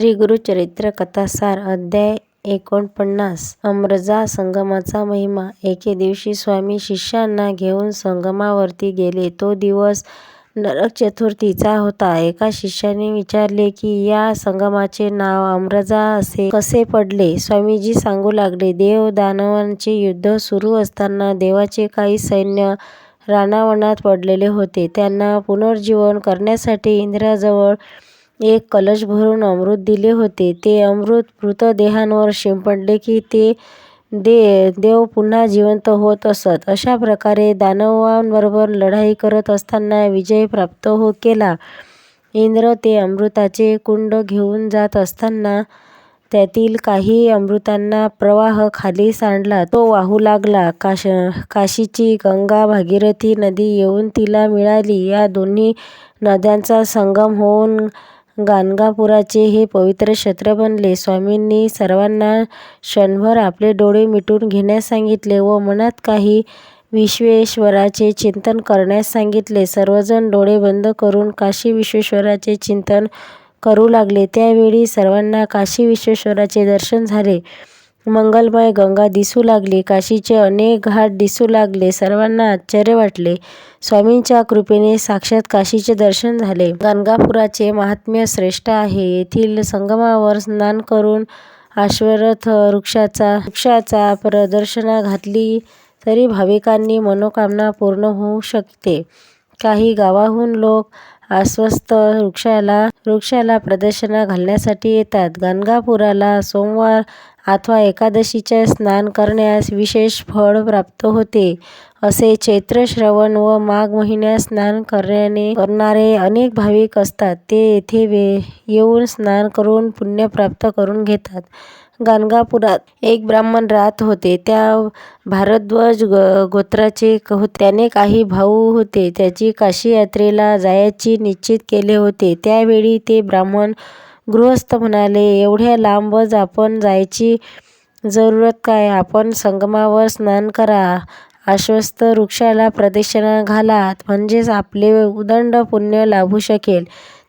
श्री गुरुचरित्र कथासार अध्याय एकोणपन्नास अमरजा संगमाचा महिमा एके दिवशी स्वामी शिष्यांना घेऊन संगमावरती गेले. तो दिवस नरक चतुर्थीचा होता. एका शिष्याने विचारले की या संगमाचे नाव अमरजा असे कसे पडले? स्वामीजी सांगू लागले देव दानवांचे युद्ध सुरू असताना देवाचे काही सैन्य रानावनात पडलेले होते. त्यांना पुनरुज्जीवन करण्यासाठी इंद्राजवळ एक कलश भरून अमृत दिले होते. ते अमृत मृतदेहांवर शिंपडले की ते दे देव पुन्हा जिवंत होत असत. अशा प्रकारे दानवांबरोबर लढाई करत असताना विजय प्राप्त हो केला. इंद्र ते अमृताचे कुंड घेऊन जात असताना त्यातील काही अमृतांना प्रवाह खाली सांडला. तो वाहू लागला. काश काशीची गंगा भागीरथी नदी येऊन तिला मिळाली. या दोन्ही नद्यांचा संगम होऊन गाणगापुराचे हे पवित्र क्षेत्र बनले. स्वामींनी सर्वांना क्षणभर आपले डोळे मिटून घेण्यास सांगितले व मनात काही विश्वेश्वराचे चिंतन करण्यास सांगितले. सर्वजण डोळे बंद करून काशी विश्वेश्वराचे चिंतन करू लागले. त्यावेळी सर्वांना काशी विश्वेश्वराचे दर्शन झाले. मंगलमय गंगा दिसू लागली. काशीचे अनेक घाट दिसू लागले. सर्वांना आश्चर्य वाटले. स्वामींच्या कृपेने साक्षात काशीचे दर्शन झाले. गंगापुराचे महात्म्य श्रेष्ठ आहे. येथील संगमावर स्नान करून आश्वरथ वृक्षाचा वृक्षाचा प्रदर्शना घातली तरी भाविकांनी मनोकामना पूर्ण होऊ शकते. काही गावाहून लोक अस्वस्थ वृक्षाला वृक्षाला प्रदक्षिणा घालण्यासाठी येतात. गंगापुराला सोमवार अथवा एकादशीच्या स्नान करण्यास विशेष फळ प्राप्त होते. असे चैत्र, श्रवण व माघ महिन्यात स्नान करण्याने करणारे अनेक भाविक असतात. ते येथे वे येऊन स्नान करून पुण्य प्राप्त करून घेतात. गाणगापुरात एक ब्राह्मण राहत होते. त्या भारद्वाज गोत्राचे हो त्याने काही भाऊ होते. त्यांनी काशीयात्रेला जायची निश्चित केले होते. त्यावेळी ते ब्राह्मण गृहस्थ म्हणाले एवढ्या लांबच आपण जायची जरूरत काय? आपण संगमावर स्नान करा. आश्वस्त वृक्षाला प्रदक्षिणा घाला म्हणजेच आपले उदंड पुण्य लाभू शकेल.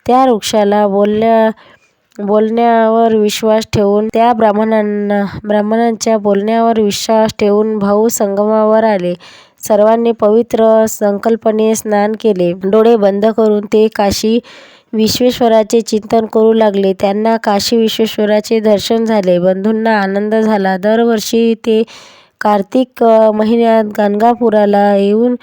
त्या वृक्षाला बोलल्या बोलण्यावर विश्वास ठेवून त्या ब्राह्मणांना ब्राह्मणांच्या बोलण्यावर विश्वास ठेवून भाऊ संगमावर आले. सर्वांनी पवित्र संकल्पने स्नान केले. डोळे बंद करून ते काशी विश्वेश्वराचे चिंतन करू लागले. त्यांना काशी विश्वेश्वराचे दर्शन झाले. बंधूंना आनंद झाला. दरवर्षी ते कार्तिक महिन्यात गाणगापुराला येऊन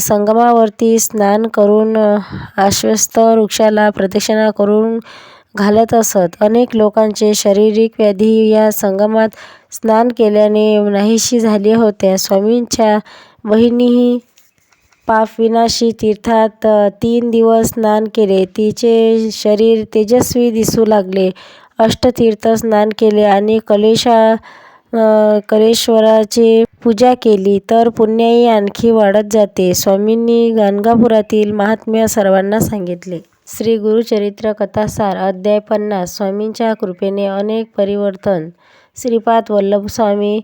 संगमावरती स्नान करून आश्वस्त वृक्षाला प्रदक्षिणा करून घालत असत. अनेक लोकांचे शारीरिक व्याधी या संगमात स्नान केल्याने नाहीशी झाल्या होत्या. स्वामींच्या बहिणीही पापविनाशी तीर्थात तीन दिवस स्नान केले. तिचे शरीर तेजस्वी दिसू लागले. अष्टतीर्थ स्नान केले आणि कलेशा कलेश्वराची पूजा केली तर पुण्यही आणखी वाढत जाते. स्वामींनी गाणगापुरातील महात्म्य सर्वांना सांगितले. श्री गुरुचरित्र कथासार अध्याय पन्नास स्वामींच्या कृपेने अनेक परिवर्तन श्रीपाद वल्लभस्वामी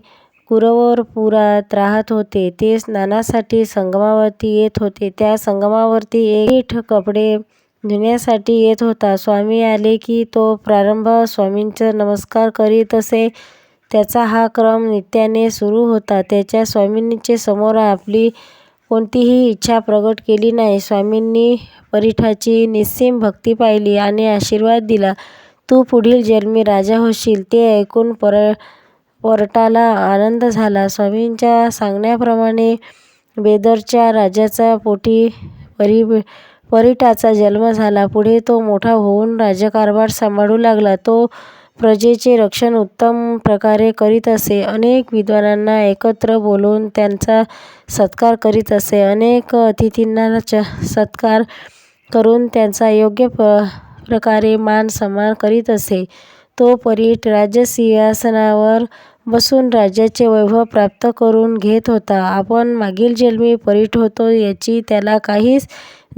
कुरवरपुरात राहत होते. ते स्नानासाठी संगमावरती येत होते. त्या संगमावरती एक कपडे धुण्यासाठी येत होता. स्वामी आले की तो प्रारंभ स्वामींचा नमस्कार करीत असे. त्याचा हा क्रम नित्याने सुरू होता. त्याच्या स्वामींचे समोर आपली कोणतीही इच्छा प्रकट केली नाही. स्वामींनी परीठाची निस्सीम भक्ती पाहिली आणि आशीर्वाद दिला. तू पुढील जन्मी राजा होशील. ते ऐकून परटाला आनंद झाला. स्वामींच्या सांगण्याप्रमाणे बेदरच्या राजाच्या पोटी परीक्षिताचा जन्म झाला. पुढे तो मोठा होऊन राज्यकारभार सांभाळू लागला. तो प्रजेचे रक्षण उत्तम प्रकारे करीत असे. अनेक विद्वानांना एकत्र बोलवून त्यांचा सत्कार करीत असे. अनेक अतिथींना च सत्कार करून त्यांचा योग्य प्रकारे मान सन्मान करीत असे. तो परीट राजसिंहासनावर बसून राज्याचे वैभव प्राप्त करून घेत होता. आपण मागील जन्मी परीट होतो याची त्याला काहीच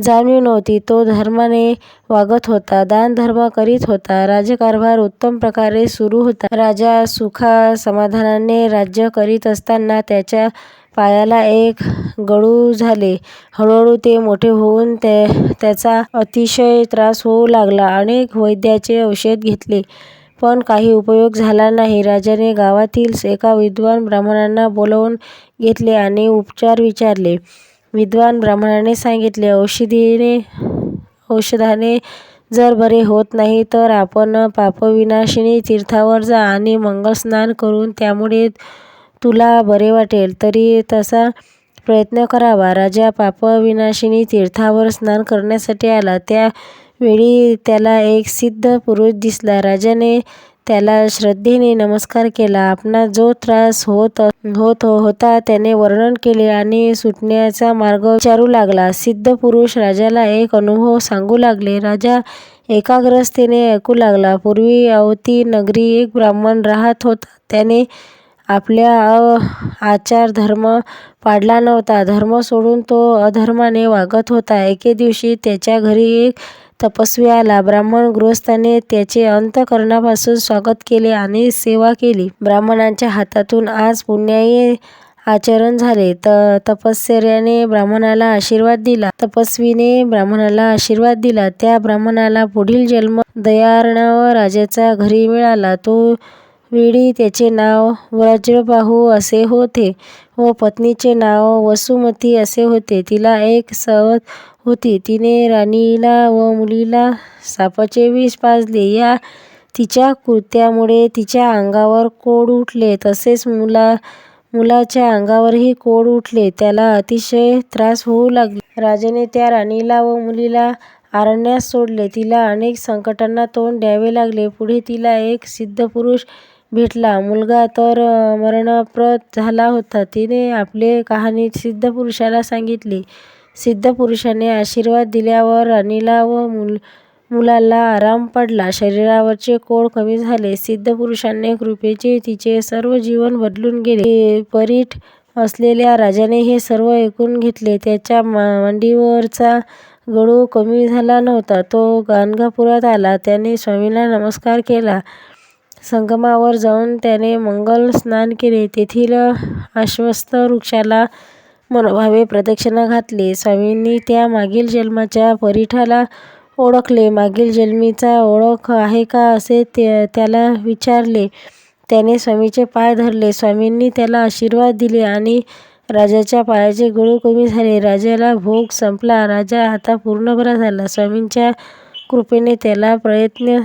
जाणीव नव्हती. तो धर्माने वागत होता. दानधर्म करीत होता. राज्यकारभार उत्तम प्रकारे सुरू होता. राजा सुखासमाधानाने राज्य करीत असताना त्याच्या पायाला एक गळू झाले. हळूहळू ते मोठे होऊन त्याचा अतिशय त्रास होऊ लागला. अनेक वैद्याचे औषध घेतले, पण काही उपयोग झाला नाही. राजाने गावातील एका विद्वान ब्राह्मणाला बोलावून घेतले आणि उपचार विचारले. विद्वान ब्राह्मणाने सांगितले, औषधाने जर बरे होत नाही तर आपण पापविनाशिनी तीर्थावर जा आणि मंगलस्नान करून त्यामुळे तुला बरे वाटेल तरी तसा प्रयत्न करावा. राजा पापविनाशिनी तीर्थावर स्नान करण्यासाठी आला. त्या वेळी त्याला एक सिद्ध पुरुष दिसला. राजाने त्याला श्रद्धेने नमस्कार केला. आपणास जो त्रास होत होत होता त्याने वर्णन केले आणि सुटण्याचा मार्ग विचारू लागला. सिद्ध पुरुष राजाला एक अनुभव सांगू लागले. राजा एकाग्रस्तेने ऐकू लागला. पूर्वी अवती नगरी एक ब्राह्मण राहत होता. त्याने आपला आचारधर्म पाडला नव्हता. धर्म सोडून तो अधर्माने वागत होता. एके दिवशी त्याच्या घरी एक तपस्वी आला. ब्राह्मण गृहस्थाने त्याचे अंतःकरणापासून स्वागत केले आणि सेवा केली. ब्राह्मणांच्या हातातून आज पुण्याही आचरण झाले. तपश्चर्याने ब्राह्मणाला आशीर्वाद दिला. तपस्वीने ब्राह्मणाला आशीर्वाद दिला. त्या ब्राह्मणाला पुढील जन्म दयार्णव राजाच्या घरी मिळाला. तो वेळी त्याचे नाव व्रजबाहू असे होते व पत्नीचे नाव वसुमती असे होते. तिला एक सवत होती. तिने राणीला व मुलीला सापाचे विष पाजले. या तिच्या कृत्यामुळे तिच्या अंगावर कोड उठले तसेच मुलाच्या अंगावरही कोड उठले. त्याला अतिशय त्रास होऊ लागला. राजाने त्या राणीला व मुलीला अरण्यात सोडले. तिला अनेक संकटांना तोंड द्यावे लागले. पुढे तिला एक सिद्ध पुरुष भेटला. मुलगा तर मरणप्रद झाला होता. तिने आपली कहाणी सिद्ध पुरुषाला सांगितली. सिद्ध पुरुषाने आशीर्वाद दिल्यावर राणीला व मुल मुलाला आराम पडला. शरीरावरचे कोड कमी झाले. सिद्ध पुरुषाच्या कृपेने तिचे सर्व जीवन बदलून गेले. परीट असलेल्या राजाने हे सर्व ऐकून घेतले. त्याच्या मांडीवरचा गळू कमी झाला नव्हता. तो गाणगापुरात आला. त्याने स्वामींना नमस्कार केला. संगमावर जाऊन त्याने मंगल स्नान केले. तेथील आश्वस्त वृक्षाला मनोभावे प्रदक्षिणा घातली. स्वामींनी त्या मागील जन्माच्या परिठाला ओळखले. मागील जन्मीचा ओळख आहे का असे त्याला विचारले. त्याने स्वामीचे पाय धरले. स्वामींनी त्याला आशीर्वाद दिले आणि राजाच्या पायाचे गळू कमी झाले. राजाला भोग संपला. राजा आता पूर्ण बरा झाला. स्वामींच्या कृपेने त्याला प्रयत्न